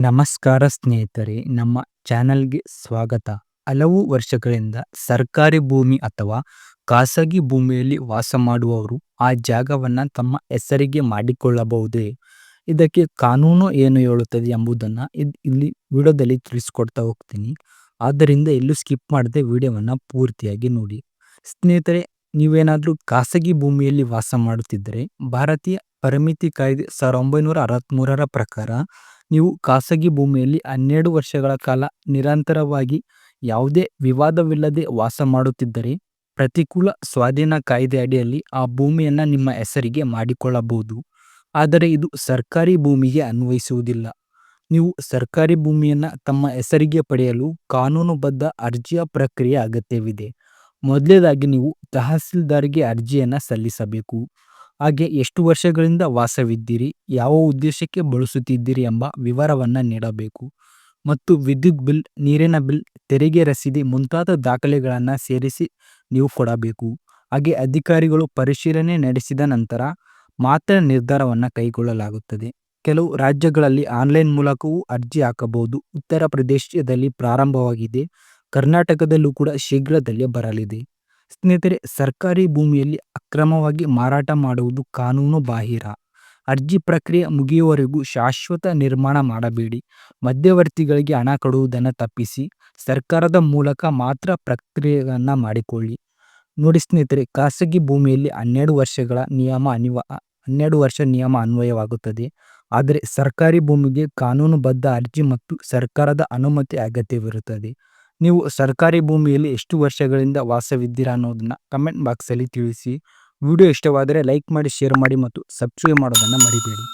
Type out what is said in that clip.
ನಮಸ್ಕಾರ ಸ್ನೇಹಿತರೆ, ನಮ್ಮ ಚಾನಲ್ಗೆ ಸ್ವಾಗತ. ಹಲವು ವರ್ಷಗಳಿಂದ ಸರ್ಕಾರಿ ಭೂಮಿ ಅಥವಾ ಖಾಸಗಿ ಭೂಮಿಯಲ್ಲಿ ವಾಸ ಮಾಡುವವರು ಆ ಜಾಗವನ್ನು ತಮ್ಮ ಹೆಸರಿಗೆ ಮಾಡಿಕೊಳ್ಳಬಹುದೇ? ಇದಕ್ಕೆ ಕಾನೂನು ಏನು ಹೇಳುತ್ತದೆ ಎಂಬುದನ್ನು ಇಲ್ಲಿ ವಿಡಿಯೋದಲ್ಲಿ ತಿಳಿಸ್ಕೊಡ್ತಾ ಹೋಗ್ತೀನಿ. ಆದ್ದರಿಂದ ಎಲ್ಲೂ ಸ್ಕಿಪ್ ಮಾಡದೆ ವಿಡಿಯೋವನ್ನು ಪೂರ್ತಿಯಾಗಿ ನೋಡಿ. ಸ್ನೇಹಿತರೆ, ನೀವೇನಾದರೂ ಖಾಸಗಿ ಭೂಮಿಯಲ್ಲಿ ವಾಸ ಮಾಡುತ್ತಿದ್ದರೆ, ಭಾರತೀಯ ಪರಿಮಿತಿ ಕಾಯ್ದೆ ಸಾವಿರದ ಒಂಬೈನೂರ ಪ್ರಕಾರ ನೀವು ಖಾಸಗಿ ಭೂಮಿಯಲ್ಲಿ ಹನ್ನೆರಡು ವರ್ಷಗಳ ಕಾಲ ನಿರಂತರವಾಗಿ ಯಾವುದೇ ವಿವಾದವಿಲ್ಲದೆ ವಾಸ ಮಾಡುತ್ತಿದ್ದರೆ ಪ್ರತಿಕೂಲ ಸ್ವಾಧೀನ ಕಾಯ್ದೆ ಅಡಿಯಲ್ಲಿ ಆ ಭೂಮಿಯನ್ನು ನಿಮ್ಮ ಹೆಸರಿಗೆ ಮಾಡಿಕೊಳ್ಳಬಹುದು. ಆದರೆ ಇದು ಸರ್ಕಾರಿ ಭೂಮಿಗೆ ಅನ್ವಯಿಸುವುದಿಲ್ಲ. ನೀವು ಸರ್ಕಾರಿ ಭೂಮಿಯನ್ನು ತಮ್ಮ ಹೆಸರಿಗೆ ಪಡೆಯಲು ಕಾನೂನುಬದ್ಧ ಅರ್ಜಿಯ ಪ್ರಕ್ರಿಯೆ ಅಗತ್ಯವಿದೆ. ಮೊದಲೇದಾಗಿ ನೀವು ತಹಸೀಲ್ದಾರ್ಗೆ ಅರ್ಜಿಯನ್ನು ಸಲ್ಲಿಸಬೇಕು. ಹಾಗೆ ಎಷ್ಟು ವರ್ಷಗಳಿಂದ ವಾಸವಿದ್ದೀರಿ, ಯಾವ ಉದ್ದೇಶಕ್ಕೆ ಬಳಸುತ್ತಿದ್ದೀರಿ ಎಂಬ ವಿವರವನ್ನು ನೀಡಬೇಕು. ಮತ್ತು ವಿದ್ಯುತ್ ಬಿಲ್, ನೀರಿನ ಬಿಲ್, ತೆರಿಗೆ ರಸೀದಿ ಮುಂತಾದ ದಾಖಲೆಗಳನ್ನು ಸೇರಿಸಿ ನೀವು ಕೊಡಬೇಕು. ಹಾಗೆ ಅಧಿಕಾರಿಗಳು ಪರಿಶೀಲನೆ ನಡೆಸಿದ ನಂತರ ಮಾತ್ರ ನಿರ್ಧಾರವನ್ನು ಕೈಗೊಳ್ಳಲಾಗುತ್ತದೆ. ಕೆಲವು ರಾಜ್ಯಗಳಲ್ಲಿ ಆನ್ಲೈನ್ ಮೂಲಕವೂ ಅರ್ಜಿ ಹಾಕಬಹುದು. ಉತ್ತರ ಪ್ರದೇಶದಲ್ಲಿ ಪ್ರಾರಂಭವಾಗಿದೆ. ಕರ್ನಾಟಕದಲ್ಲೂ ಕೂಡ ಶೀಘ್ರದಲ್ಲೇ ಬರಲಿದೆ. ಸ್ನೇಹಿತರೆ, ಸರ್ಕಾರಿ ಭೂಮಿಯಲ್ಲಿ ಅಕ್ರಮವಾಗಿ ಮಾರಾಟ ಮಾಡುವುದು ಕಾನೂನು ಬಾಹಿರ. ಅರ್ಜಿ ಪ್ರಕ್ರಿಯೆ ಮುಗಿಯುವವರೆಗೂ ಶಾಶ್ವತ ನಿರ್ಮಾಣ ಮಾಡಬೇಡಿ. ಮಧ್ಯವರ್ತಿಗಳಿಗೆ ಹಣ ಕೊಡುವುದನ್ನು ತಪ್ಪಿಸಿ. ಸರ್ಕಾರದ ಮೂಲಕ ಮಾತ್ರ ಪ್ರಕ್ರಿಯೆಯನ್ನು ಮಾಡಿಕೊಳ್ಳಿ. ನೋಡಿ ಸ್ನೇಹಿತರೆ, ಖಾಸಗಿ ಭೂಮಿಯಲ್ಲಿ ಹನ್ನೆರಡು ವರ್ಷಗಳ ನಿಯಮ ಅನಿವ, ಹನ್ನೆರಡು ವರ್ಷ ನಿಯಮ ಅನ್ವಯವಾಗುತ್ತದೆ. ಆದರೆ ಸರ್ಕಾರಿ ಭೂಮಿಗೆ ಕಾನೂನುಬದ್ಧ ಅರ್ಜಿ ಮತ್ತು ಸರ್ಕಾರದ ಅನುಮತಿ ಅಗತ್ಯವಿರುತ್ತದೆ. ನೀವು ಸರ್ಕಾರಿ ಭೂಮಿಯಲ್ಲಿ ಎಷ್ಟು ವರ್ಷಗಳಿಂದ ವಾಸವಿದ್ದೀರಾ ಅನ್ನೋದನ್ನ ಕಮೆಂಟ್ ಬಾಕ್ಸಲ್ಲಿ ತಿಳಿಸಿ. ವಿಡಿಯೋ ಇಷ್ಟವಾದರೆ ಲೈಕ್ ಮಾಡಿ ಶೇರ್ ಮಾಡಿ ಮತ್ತು ಸಬ್ಸ್ಕ್ರೈಬ್ ಮಾಡೋದನ್ನು ಮರಿಬೇಡಿ.